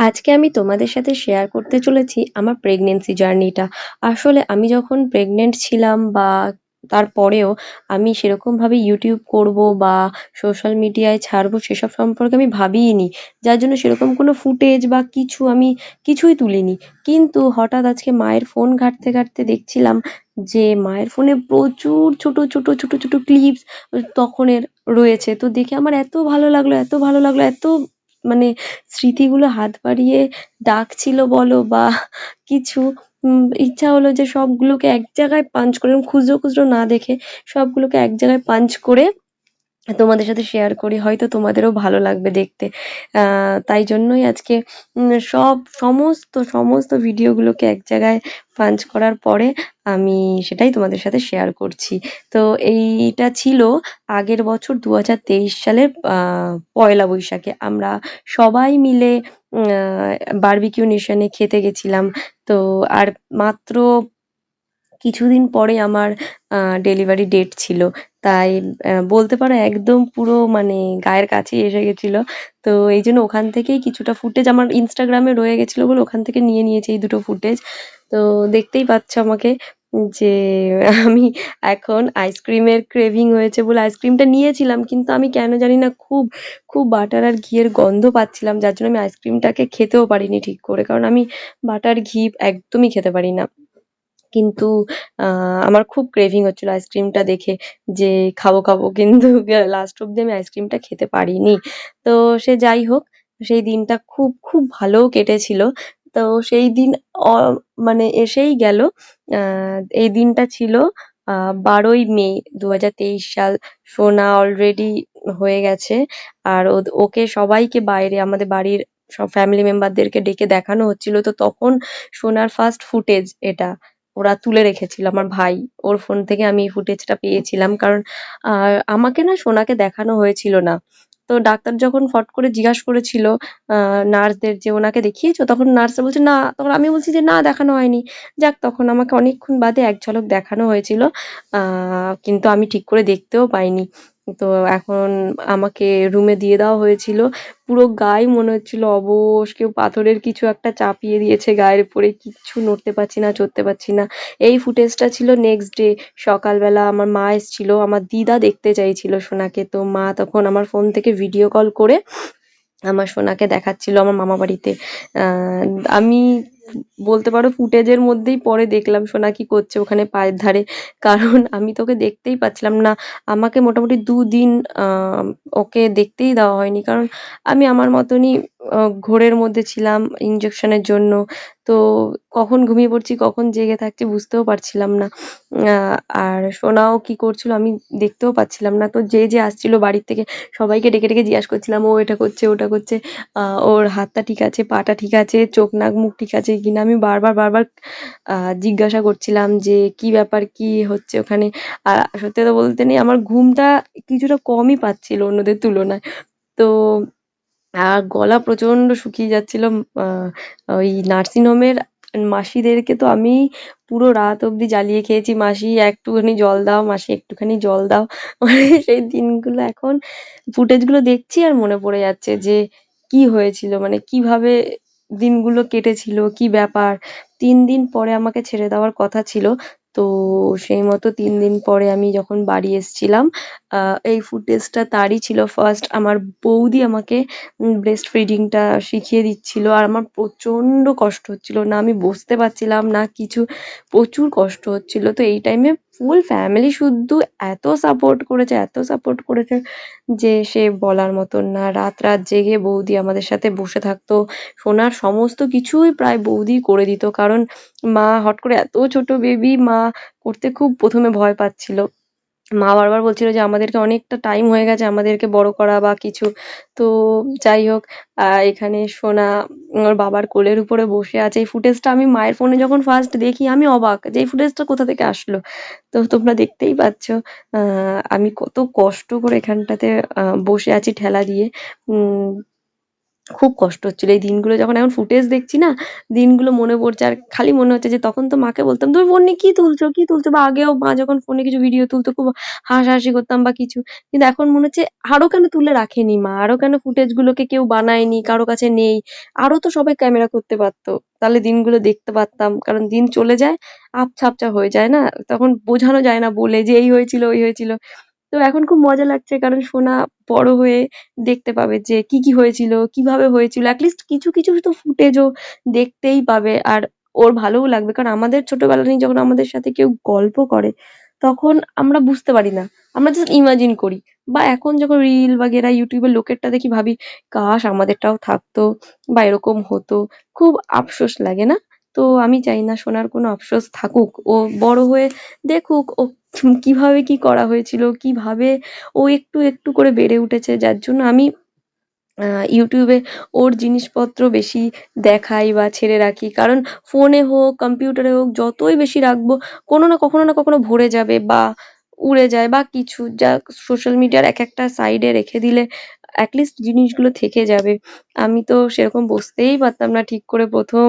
আজকে আমি তোমাদের সাথে শেয়ার করতে চলেছি আমার প্রেগনেন্সি জার্নিটা। আসলে আমি যখন প্রেগনেন্ট ছিলাম বা তারপরেও আমি সেরকমভাবে ইউটিউব করব বা সোশ্যাল মিডিয়ায় ছাড়বো সেসব সম্পর্কে আমি ভাবিইনি। যার জন্য সেরকম কোনো ফুটেজ বা কিছু আমি কিছুই তুলিনি। কিন্তু হঠাৎ আজকে মায়ের ফোন ঘাঁটতে ঘাঁটতে দেখছিলাম যে মায়ের ফোনে প্রচুর ছোট ছোট ছোট ছোট ক্লিপস তখনের রয়েছে। তো দেখে আমার এত ভালো লাগল, এত ভালো লাগল, এত মানে স্মৃতিগুলো হাত বাড়িয়ে ডাকছিল বলো বা কিছু, উম, ইচ্ছা হলো যে সবগুলোকে এক জায়গায় পাঞ্চ করে খুচরো খুচরো না দেখে সবগুলোকে এক জায়গায় পাঞ্চ করে তোমাদের সাথে শেয়ার করি, হয়তো তোমাদেরও ভালো লাগবে দেখতে। তাই জন্যই আজকে সব সমস্ত সমস্ত ভিডিওগুলোকে এক জায়গায় পাঞ্চ করার পরে আমি সেটাই তোমাদের সাথে শেয়ার করছি। তো এইটা ছিল আগের বছর দু হাজার তেইশ সালের পয়লা বৈশাখে। আমরা সবাই মিলে বারবিকিউ নেশনে খেতে গেছিলাম। তো আর মাত্র কিছুদিন পরে আমার ডেলিভারি ডেট ছিল। তাই বলতে পারো একদম পুরো মানে গায়ের কাছেই এসে গেছিল। তো এই জন্য ওখান থেকেই কিছুটা ফুটেজ আমার ইনস্টাগ্রামে রয়ে গেছিল বলে ওখান থেকে নিয়ে নিয়েছি এই দুটো ফুটেজ তো দেখতেই পাচ্ছ আমাকে যে আমি এখন আইসক্রিমের ক্রেভিং হয়েছে বলে আইসক্রিমটা নিয়েছিলাম, কিন্তু আমি কেন জানি না খুব খুব বাটার আর ঘিয়ের গন্ধ পাচ্ছিলাম, যার জন্য আমি আইসক্রিমটাকে খেতেও পারিনি ঠিক করে। কারণ আমি বাটার ঘি একদমই খেতে পারি না। কিন্তু আহ আমার খুব ক্রেভিং হচ্ছিল আইসক্রিমটা দেখে যে খাব খাব। কিন্তু লাস্ট অব্দি আমি আইসক্রিমটা খেতে পারিনি। তো সে যাই হোক, সেই দিনটা খুব খুব ভালোও কেটেছিল। তো সেই দিন, অ মানে এসেই গেল আহ এই দিনটা ছিল আহ বারোই মে দু হাজার তেইশ সাল। সোনা অলরেডি হয়ে গেছে। আর ওকে সবাইকে বাইরে, আমাদের বাড়ির সব ফ্যামিলি মেম্বারদেরকে ডেকে দেখানো হচ্ছিল। তো তখন সোনার ফার্স্ট ফুটেজ এটা। ওরা তুলে রেখেছিল, আমার ভাই। ওর ফোন থেকে আমি এই ফুটেজটা পেয়েছিলাম কারণ, আহ, আমাকে না সোনাকে দেখানো হয়েছিল না। তো ডাক্তার যখন ফট করে জিজ্ঞাসা করেছিল নার্সদের যে ওনাকে দেখিয়েছো, তখন নার্সরা বলছে, না, তখন আমি বলছি যে না, দেখানো হয়নি। যাক, তখন আমাকে অনেকক্ষণ বাদে এক ঝলক দেখানো হয়েছিল। আহ, কিন্তু আমি ঠিক করে দেখতেও পাইনি। তো এখন আমাকে রুমে দিয়ে দেওয়া হয়েছিল। পুরো গায়ে মনে হচ্ছিল অবশ, কেউ পাথরের কিছু একটা চাপিয়ে দিয়েছে গায়ের উপরে, কিচ্ছু নড়তে পারছি না, চড়তে পারছি না। এই ফুটেজটা ছিল নেক্সট ডে সকালবেলা আমার মা এসেছিল, আমার দিদা দেখতে চাইছিল সোনাকে। তো মা তখন আমার ফোন থেকে ভিডিও কল করে আমার সোনাকে দেখাচ্ছিল আমার মামা বাড়িতে আহ, আমি বলতে পারো ফুটেজের মধ্যেই পরে দেখলাম সোনা কি করছে ওখানে পায়ের ধারে। কারণ আমি তোকে দেখতেই পাচ্ছিলাম না। আমাকে মোটামুটি দুদিন ওকে দেখতেই দেওয়া হয়নি। কারণ আমি আমার মতনই ঘোরের মধ্যে ছিলাম ইনজেকশনের জন্য। তো কখন ঘুমিয়ে পড়ছি, কখন জেগে থাকছি বুঝতেও পারছিলাম না। আহ, আর সোনাও কি করছিল আমি দেখতেও পাচ্ছিলাম না। তো যে যে আসছিল বাড়ির থেকে সবাইকে ডেকে ডেকে জিজ্ঞাসা করছিলাম, ও এটা করছে, ওটা করছে। আহ, ওর হাতটা ঠিক আছে, পাটা ঠিক আছে, চোখ নাক মুখ ঠিক আছে কিনা আমি বারবার বারবার, আহ, জিজ্ঞাসা করছিলাম যে কি ব্যাপার, কি হচ্ছে ওখানে? আর সত্যি কথা বলতে নেই, আমার ঘুমটা কিছুটা কমই পাচ্ছিল অন্যদের তুলনায়। তো আর গলা প্রচণ্ড শুকিয়ে যাচ্ছিল আহ, ওই নার্সিং হোমের মাসিদেরকে তো আমি পুরো রাত অব্দি জ্বালিয়ে খেয়েছি। মাসি, একটুখানি জল দাও, মাসি, একটুখানি জল দাও। মানে সেই দিনগুলো এখন ফুটেজগুলো দেখছি আর মনে পড়ে যাচ্ছে যে কি হয়েছিল মানে কীভাবে দিনগুলো কেটেছিল, কি ব্যাপার। তিন দিন পরে আমাকে ছেড়ে দেওয়ার কথা ছিল। তো সেই মতো তিন দিন পরে আমি যখন বাড়ি এসছিলাম, আহ, এই ফুটেজটা তারই ছিল ফার্স্ট আমার বৌদি আমাকে ব্রেস্ট ফিডিংটা শিখিয়ে দিচ্ছিল আর আমার প্রচণ্ড কষ্ট হচ্ছিল। না আমি বসতে পারছিলাম, না কিছু, প্রচুর কষ্ট হচ্ছিল। তো এই টাইমে ফুল ফ্যামিলি শুদ্ধ এত সাপোর্ট করেছে, এত সাপোর্ট করেছে যে সে বলার মতন না। রাত রাত জেগে বৌদি আমাদের সাথে বসে থাকতো। সোনার সমস্ত কিছুই প্রায় বৌদি করে দিত। কারণ মা হট করে এত ছোট বেবি মা করতে খুব প্রথমে ভয় পাচ্ছিল। মা বারবার বলছিল যে আমাদেরকে অনেকটা টাইম হয়ে গেছে আমাদেরকে বড় করা বা কিছু। তো যাই হোক এখানে সোনা ওর বাবার কোলের উপরে বসে আছে। এই ফুটেজটা আমি মায়ের ফোনে যখন ফার্স্ট দেখি, আমি অবাক যে এই ফুটেজটা কোথা থেকে আসলো? তো তোমরা দেখতেই পাচ্ছ আমি কত কষ্ট করে এখানটাতে বসে আছি ঠেলা দিয়ে। খুব কষ্ট হচ্ছিল। এই দিনগুলো যখন এখন ফুটেজ দেখছি না, দিনগুলো মনে পড়ছে আর খালি মনে হচ্ছে যে তখন তো মাকে বলতাম, তুমি ফোন নিয়ে কি তুলছো? কি তুলছো? বা আগেও মা যখন ফোনে কিছু ভিডিও তুলতো, খুব হাসাহাসি করতাম বা কিছু। কিন্তু এখন মনে হচ্ছে আরও কেন তুলে রাখেনি মা? আরও কেন ফুটেজ গুলোকে কেউ বানায়নি? কারও কাছে নেই। আরও তো সবাই ক্যামেরা করতে পারতো। তাহলে দিনগুলো দেখতে পারতাম। কারণ দিন চলে যায়, আবছা আবছা হয়ে যায় না? তখন বোঝানো যায় না বলে যে এই হয়েছিল, ওই হয়েছিল। তো এখন খুব মজা লাগছে কারণ সোনা বড় হয়ে দেখতে পাবে যে কি কি হয়েছিল, কীভাবে হয়েছিল অ্যাটলিস্ট কিছু কিছু তো ফুটেজও দেখতেই পাবে আর ওর ভালোও লাগবে। কারণ আমাদের ছোটবেলা নিয়ে যখন আমাদের সাথে কেউ গল্প করে, তখন আমরা বুঝতে পারি না। আমরা জাস্ট ইমাজিন করি। বা এখন যখন রিল বাগেরা ইউটিউবে লোকেরটা দেখি, ভাবি, কাশ, আমাদেরটাও থাকতো বা এরকম হতো। খুব আফসোস লাগে না? তো আমি চাই না সোনার কোনো আফসোস থাকুক। ও বড় হয়ে দেখুক, ও কীভাবে কি করা হয়েছিল, কীভাবে ও একটু একটু করে বেড়ে উঠেছে যার জন্য আমি ইউটিউবে ওর জিনিসপত্র বেশি দেখাই বা ছেড়ে রাখি। কারণ ফোনে হোক কম্পিউটারে হোক যতই বেশি রাখব কোনো না কখনো না কখনো ভরে যাবে বা উড়ে যায় বা কিছু। যা সোশ্যাল মিডিয়ার এক একটা সাইডে রেখে দিলে অ্যাটলিস্ট জিনিসগুলো থেকে যাবে। আমি তো সেরকম বসতেই পারতাম না ঠিক করে প্রথম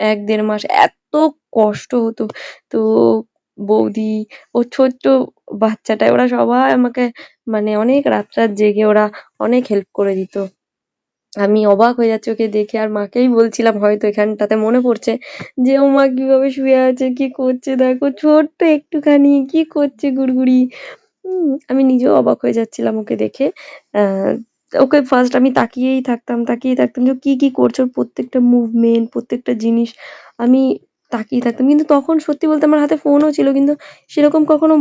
এক দেড় মাস। এত কষ্ট হতো। তো বৌদি, ও ছোট্ট বাচ্চাটা ওরা সবাই আমাকে মানে অনেক রাত রাত জেগে ওরা অনেক হেল্প করে দিত। আমি অবাক হয়ে যাচ্ছি ওকে দেখে। আর মাকেই বলছিলাম, হয়তো এখানটাতে মনে পড়ছে যে ও মা কীভাবে শুয়ে আছে, কি করছে? দেখো, ছোট্ট একটুখানি, কি করছে গুড়গুড়ি? উম আমি নিজেও অবাক হয়ে যাচ্ছিলাম ওকে দেখে। আহ, ওকে ফার্স্ট আমি তাকিয়েই থাকতাম তাকিয়েই থাকতাম যে কি কি করছে? ওর প্রত্যেকটা মুভমেন্ট প্রত্যেকটা জিনিস আমি তাকিয়ে থাকতাম। কিন্তু তখন সত্যি বলতে আমার হাতে ফোনও ছিল, কিন্তু সেরকম কখনো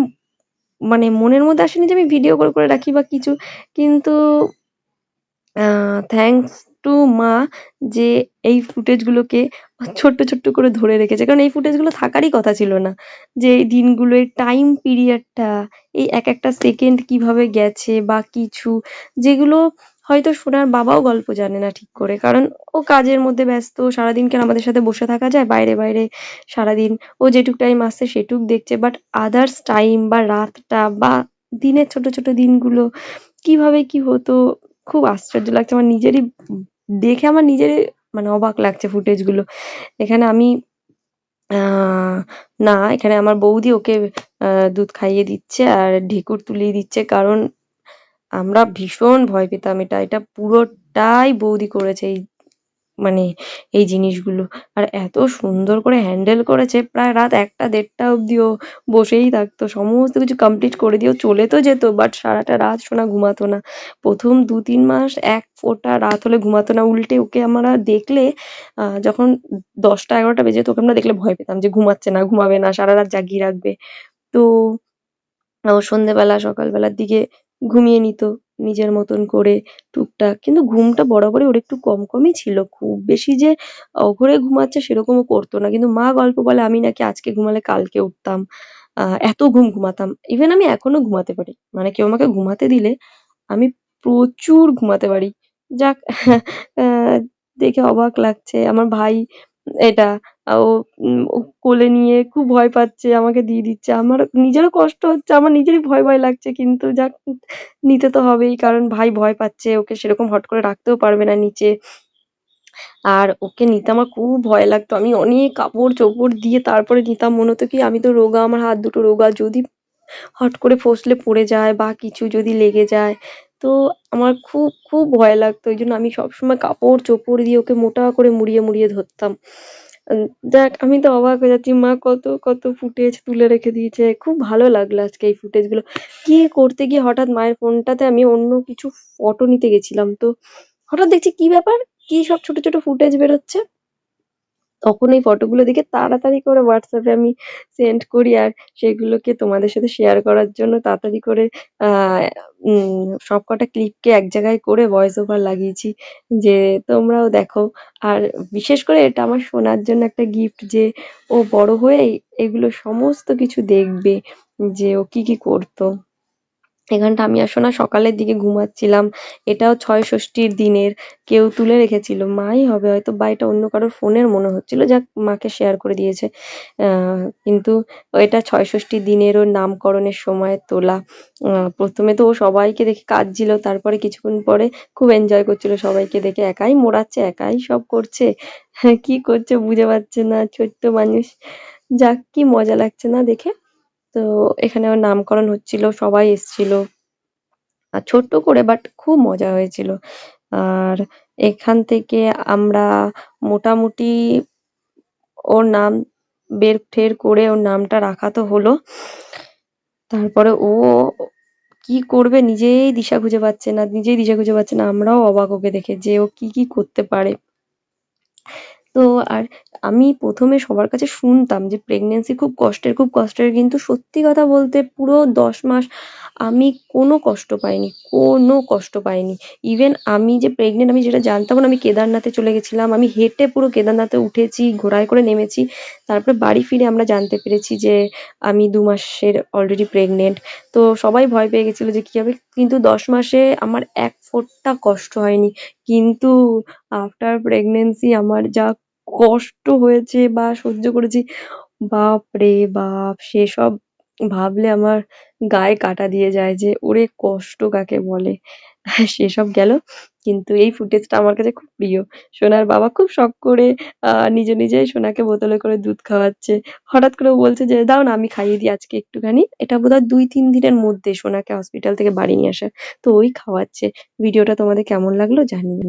মানে মনের মধ্যে আসেনি যে আমি ভিডিও করে করে রাখি বা কিছু। কিন্তু, আহ থ্যাঙ্কস টু মা যে এই ফুটেজ গুলোকে ছোট্ট ছোট্ট করে ধরে রেখেছে। কারণ এই ফুটেজগুলো থাকারই কথা ছিল না। যে এই দিনগুলো, এই টাইম পিরিয়ডটা এই এক একটা সেকেন্ড কীভাবে গেছে বা কিছু, যেগুলো হয়তো সোনার বাবাও গল্প জানে না ঠিক করে। কারণ ও কাজের মধ্যে ব্যস্ত, সারাদিন কেন আমাদের সাথে বসে থাকা যায়? বাইরে বাইরে সারাদিন ও যেটুক টাইম আসছে সেটুক দেখছে। বাট আদার্স টাইম বা রাতটা বা দিনের ছোট ছোট দিনগুলো কীভাবে কি হতো, খুব আশ্চর্য লাগছে। আমার নিজেরই, দেখে আমার নিজেরই মানে অবাক লাগছে ফুটেজগুলো। এখানে আমি না, এখানে আমার বৌদি ওকে দুধ খাইয়ে দিচ্ছে আর ঢেকুর তুলিয়ে দিচ্ছে। কারণ আমরা ভীষণ ভয় পেতাম এটা। এটা পুরোটাই বৌদি করেছে এই মানে এই জিনিসগুলো। আর এত সুন্দর করে হ্যান্ডেল করেছে, প্রায় রাত একটা, দেড়টা অব্দি ও বসেই থাকতো। সমস্ত কিছু কমপ্লিট করে দিয়ে চলে তো যেত বাট সারাটা রাত সোনা ঘুমাতো না। প্রথম দু, তিন মাস এক ফোঁটা রাত হলে ঘুমাতো না। উল্টে ওকে আমরা দেখলে যখন দশটা, এগারোটা বেজে যেত ওকে আমরা দেখলে ভয় পেতাম যে ঘুমাচ্ছে না, ঘুমাবে না, সারা রাত জাগিয়ে রাখবে। তো, ও সন্ধ্যেবেলা সকালবেলার দিকে ঘুমিয়ে নিত নিজের মতন করে টুকটাক। কিন্তু ঘুমটা বরাবরই ওর একটু কম কমই ছিল। খুব বেশি যে অঘরে ঘুমাচ্ছে সেরকমও করতো না। কিন্তু মা গল্প বলে, আমি নাকি আজকে ঘুমালে কালকে উঠতাম। এত ঘুম ঘুমাতাম। ইভেন আমি এখনও ঘুমাতে পারি। মানে কেউ আমাকে ঘুমাতে দিলে আমি প্রচুর ঘুমাতে পারি। যাক দেখে অবাক লাগছে। আমার ভাই এটা ও কোলে নিয়ে খুব ভয় পাচ্ছে, আমাকে দিয়ে দিচ্ছে। আমার নিজেরও কষ্ট হচ্ছে, আমার নিজেরই ভয় ভয় লাগছে, কিন্তু যাক, নিতে তো হবেই, কারণ ভাই ভয় পাচ্ছে, ওকে সেরকম হট করে রাখতেও পারবে না নিচে। আর ওকে নিতে আমার খুব ভয় লাগতো, আমি অনেক কাপড় চোপড় দিয়ে তারপরে নিতাম, মনে হতো কি, আমি তো রোগা, আমার হাত দুটো রোগা, যদি হট করে ফসলে পড়ে যায় বা কিছু যদি লেগে যায়, তো আমার খুব খুব ভয় লাগতো। ওই জন্য আমি সবসময় কাপড় চোপড় দিয়ে ওকে মোটা করে মুড়িয়ে মুড়িয়ে ধরতাম। যাক আমি তো অবাক হয়ে যাচ্ছি। মা কত কত ফুটেজ তুলে রেখে দিয়েছে। খুব ভালো লাগল আজকে এই ফুটেজগুলো। কি করতে গিয়ে হঠাৎ মায়ের ফোনটাতে আমি অন্য কিছু ফটো নিতে গেছিলাম। তো হঠাৎ দেখছি কি ব্যাপার? কি সব ছোট ছোট ফুটেজ বেরোচ্ছে? তখন এই ফটোগুলো দেখে তাড়াতাড়ি করে হোয়াটসঅ্যাপে আমি সেন্ড করি আর সেগুলোকে তোমাদের সাথে শেয়ার করার জন্য তাড়াতাড়ি করে সবকটা ক্লিপকে এক জায়গায় করে ভয়েস ওভার লাগিয়েছি যে তোমরাও দেখো। আর বিশেষ করে এটা আমার সোনার জন্য একটা গিফট যে ও বড় হয়ে এগুলো সমস্ত কিছু দেখবে যে ও কি কি করতো। এখানটা আমি আর সোনা সকালের দিকে ঘুমাচ্ছিলাম। এটাও ছয় ষষ্ঠীর দিনের। কেউ তুলে রেখেছিল। মাই হবে হয়তো বা এটা অন্য কারোর ফোনের মনে হচ্ছিল। যাক মাকে শেয়ার করে দিয়েছে। কিন্তু এটা ছয় দিনের ওর নামকরণের সময় তোলা। ১ম তো ও সবাইকে দেখে কাঁদছিল। তারপরে কিছুক্ষণ পরে খুব এনজয় করছিল সবাইকে দেখে। একাই মোড়াচ্ছে, একাই সব করছে। কি করছে বুঝে পাচ্ছে না ছোট্ট মানুষ। যাক কি মজা লাগছে না দেখে? তো এখানে ওর নামকরণ হচ্ছিল। সবাই এসছিল। আর ছোট্ট করে বাট খুব মজা হয়েছিল। আর এখান থেকে আমরা মোটামুটি ওর নাম বের-ঠের করে ওর নামটা রাখা তো হলো। তারপরে ও কি করবে নিজেই দিশা খুঁজে পাচ্ছে না। নিজেই দিশা খুঁজে পাচ্ছে না। আমরাও অবাক ওকে দেখে যে ও কি, কি করতে পারে। তো আর আমি প্রথমে সবার কাছে শুনতাম যে প্রেগন্যান্সি খুব কষ্টের, খুব কষ্টের। কিন্তু সত্যি কথা বলতে পুরো ১০ মাস আমি কোনো কষ্ট পাইনি। কোনো কষ্ট পাইনি। ইভেন আমি যে প্রেগন্যান্ট আমি যেটা জানতাম না আমি কেদারনাথে চলে গেছিলাম। আমি হেঁটে পুরো কেদারনাথে উঠেছি, ঘোড়ায় করে নেমেছি। তারপরে বাড়ি ফিরে আমরা জানতে পেরেছি যে আমি দু মাসের অলরেডি প্রেগন্যান্ট। তো সবাই ভয় পেয়ে গেছিল যে কি হবে? কিন্তু ১০ মাসে আমার এক ফোঁটা কষ্ট হয়নি। কিন্তু আফটার প্রেগনেন্সি আমার যা কষ্ট হয়েছে বা সহ্য করেছি, বাপরে বাপ! সেসব ভাবলে আমার গায়ে কাটা দিয়ে যায় যে ওরে কষ্ট কাকে বলে? সেসব গেল। কিন্তু এই ফুটেজটা আমার কাছে খুব প্রিয়। সোনার বাবা খুব শখ করে নিজে, নিজেই সোনাকে বোতলে করে দুধ খাওয়াচ্ছে। হঠাৎ করে বলছে যে, "দাও না আমি খাইয়ে দিই আজকে একটুখানি।" এটা বোধহয় ২-৩ দিনের মধ্যে সোনাকে হসপিটাল থেকে বাড়ি নিয়ে আসা। তো ওই খাওয়াচ্ছে। ভিডিওটা তোমাদের কেমন লাগল জানিও।